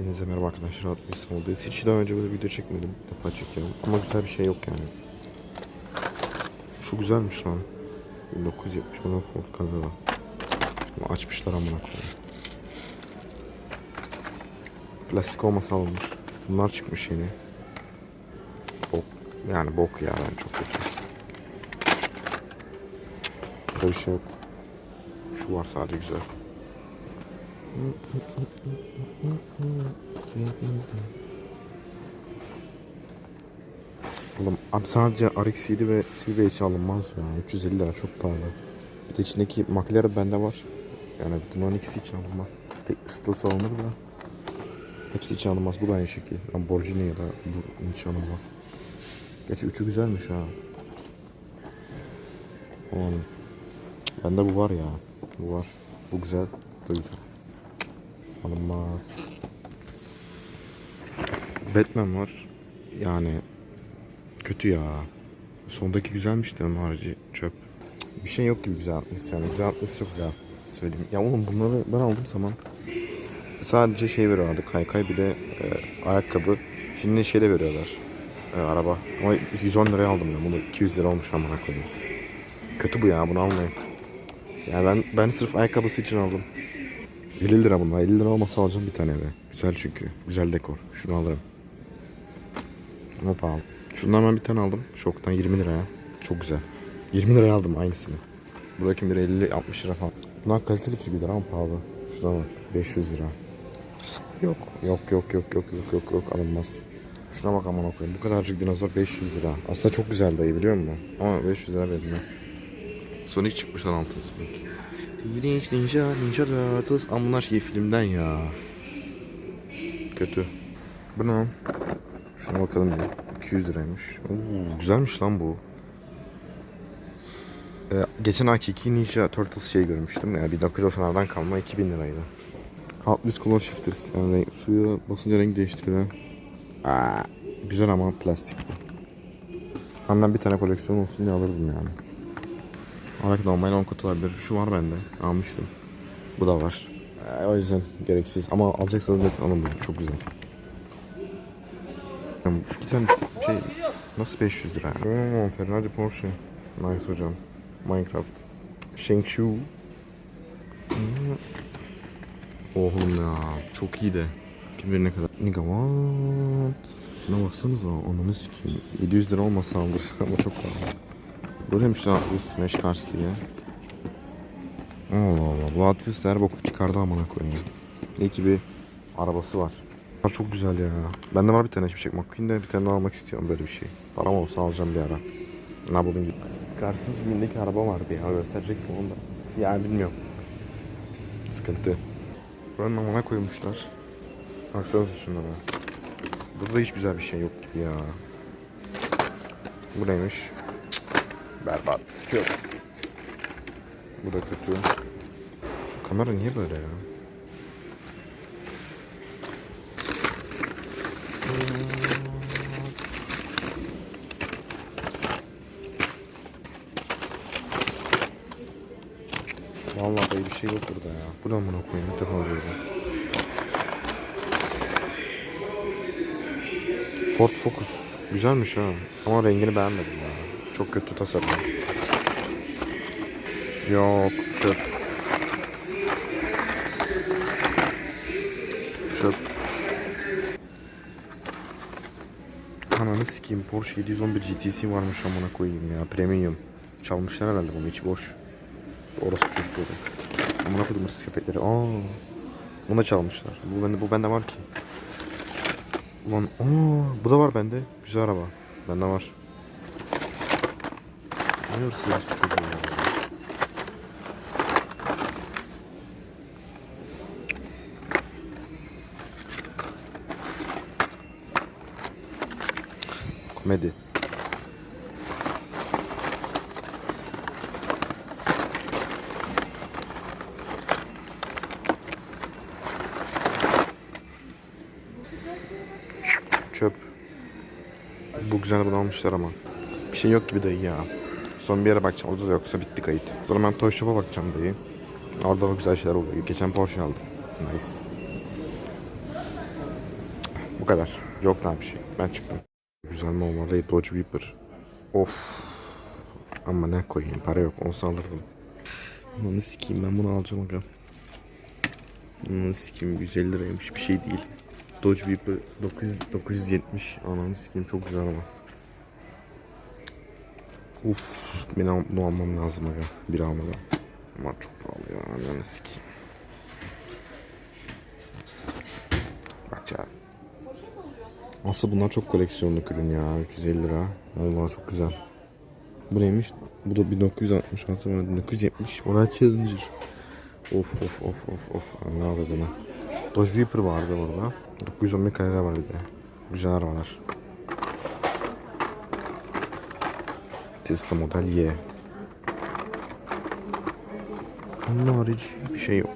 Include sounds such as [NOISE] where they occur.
Hepinize merhaba arkadaşlar. Adem İstanbul'dayız. Hiç daha önce böyle video çekmedim. Bir defa çekiyorum. Ama güzel bir şey yok yani. Şu güzelmiş lan. 1970 model Ford Cavera. Bunu açmışlar amına koyayım. Plastik olmasa alınmış. Bunlar çıkmış yeni. Bok. Yani bok ya ben çok kötü. Burada bir şey yok. Şu var sadece güzel. Oğlum abi sadece RX-7 ve Silvia hiç alınmaz ya. 350 lira çok pahalı. Bir de içindeki McLaren bende var. Yani bunların ikisi hiç alınmaz. Tek ısıtısı alınır da. Hepsi hiç alınmaz. Bu da aynı şekil. Lamborghini ya da bu hiç alınmaz. Gerçi üçü güzelmiş ha. Aman. Bende bu var ya. Bu var. Bu güzel. Bu güzel. Alınmaz. Batman var. Yani kötü ya. Sondaki güzelmiş de harici çöp. Bir şey yok gibi güzel atması yani. Güzel atması yok ya. Söyleyeyim. Ya oğlum bunları ben aldım zaman sadece şey veriyorlardı. Kaykay bir de e, ayakkabı. Şimdi şey de veriyorlar. E, araba. Ama 110 liraya aldım ben. Bunu 200 lira olmuş amına koyayım. Kötü bu ya. Bunu almayın. Yani ben ben sırf ayakkabısı için aldım. 50 lira bunlar. 50 lira olmasa alacağım bir tane eve. Güzel çünkü. Güzel dekor. Şunu alırım. Ama pahalı. Şundan ben bir tane aldım. Şoktan 20 liraya. Çok güzel. 20 liraya aldım aynısını. Buradaki bir 50-60 lira falan. Bunlar kaliteli figürler ama pahalı. Şuna bak. 500 lira. Yok. Yok yok yok yok yok yok yok alınmaz. Şuna bak aman okuyayım. Bu kadarcık dinozor 500 lira. Aslında çok güzel dayı biliyor musun? Ama 500 lira verilmez. Sonic çıkmış lan Sonic. Teenage Ninja Ninja Turtles. Ama bunlar şey filmden ya. Kötü. Bu ne lan? Şuna bakalım bir. 200 liraymış. Oo, güzelmiş lan bu. Ee, geçen ayki iki Ninja Turtles şey görmüştüm. Yani 1990'lardan kalma 2000 liraydı. Alt üst color shifters. Yani renk- suya basınca renk değiştiriyor. Aa, güzel ama plastik bu. Ama ben bir tane koleksiyon olsun diye alırdım yani. Belki normal 10 kutu olabilir. Şu var bende. Almıştım. Bu da var. Ee, o yüzden gereksiz. Ama alacaksanız net alın bunu. Çok güzel. Yani tane şey nasıl 500 lira? Oo, Ferrari Porsche. Nice hocam. Minecraft. Shang Chu. Hmm. Oğlum ya çok iyi de. Kim bilir ne kadar. Nigga what? Şuna baksanıza ananı sikeyim. 700 lira olmasa alır [LAUGHS] ama çok pahalı. Böyleymiş Smash Cars diye. Allah Allah bu Hot Wheels'ler boku çıkardı amına koyayım. İyi ki bir arabası var. Çok güzel ya. Bende var bir tane Şimşek McQueen'de bir tane daha almak istiyorum böyle bir şey. Param olsa alacağım bir ara. Ne yapalım gibi. Cars'ın filmindeki araba vardı ya gösterecektim onu da. Yani bilmiyorum. Sıkıntı. Buranın amına koymuşlar. Baksanıza şunlara. Burada da hiç güzel bir şey yok gibi ya. Bu neymiş? Berbat. Kötü. Bu da kötü. Şu kamera niye böyle ya? Vallahi bir şey yok burada ya. Bu ne amına koyayım? Ne defa böyle? Ford Focus. Güzelmiş ha. Ama rengini beğenmedim ya. Çok kötü tasarım. Yok çöp. Çöp. Ananı sikeyim Porsche 711 GTC varmış amına koyayım ya. Premium. Çalmışlar herhalde bunu içi boş. Orası çocuk oldu. Amına koydum hırsız köpekleri. Aa. Bunu da çalmışlar. Bu bende, bu bende var ki. Ulan aa, bu da var bende. Güzel araba. Bende var. Ne hırsız bu çocuğu ya. Komedi. Çöp. Bu güzel bunu almışlar ama. Bir şey yok gibi dayı ya. Son bir yere bakacağım. Orada da yoksa bitti kayıt. Sonra ben Toy Shop'a bakacağım dayı. Orada da güzel şeyler oluyor. Geçen Porsche aldım. Nice. Bu kadar. Yok daha bir şey. Ben çıktım. Güzel mi olmalı? Dodge Viper. Of. Ama ne koyayım? Para yok. Olsa alırdım. Ananı sikeyim ben bunu alacağım aga. Ananı sikeyim 150 liraymış bir şey değil. Dodge Viper 900, 970. Ananı sikeyim çok güzel ama. Uf, ben al- bunu almam lazım aga. Bir almadan. Ama çok pahalı ya. Ananı sikeyim. Bak ya. Aslında bunlar çok koleksiyonluk ürün ya. 350 lira. Vallahi çok güzel. Bu neymiş? Bu da 1966 var. 1970. O da Challenger. Of of of of of. Ne avradını. Dodge Viper vardı burada. 911 kalori var bir de. Güzel arabalar. Tesla Model Y. Onun harici bir şey yok.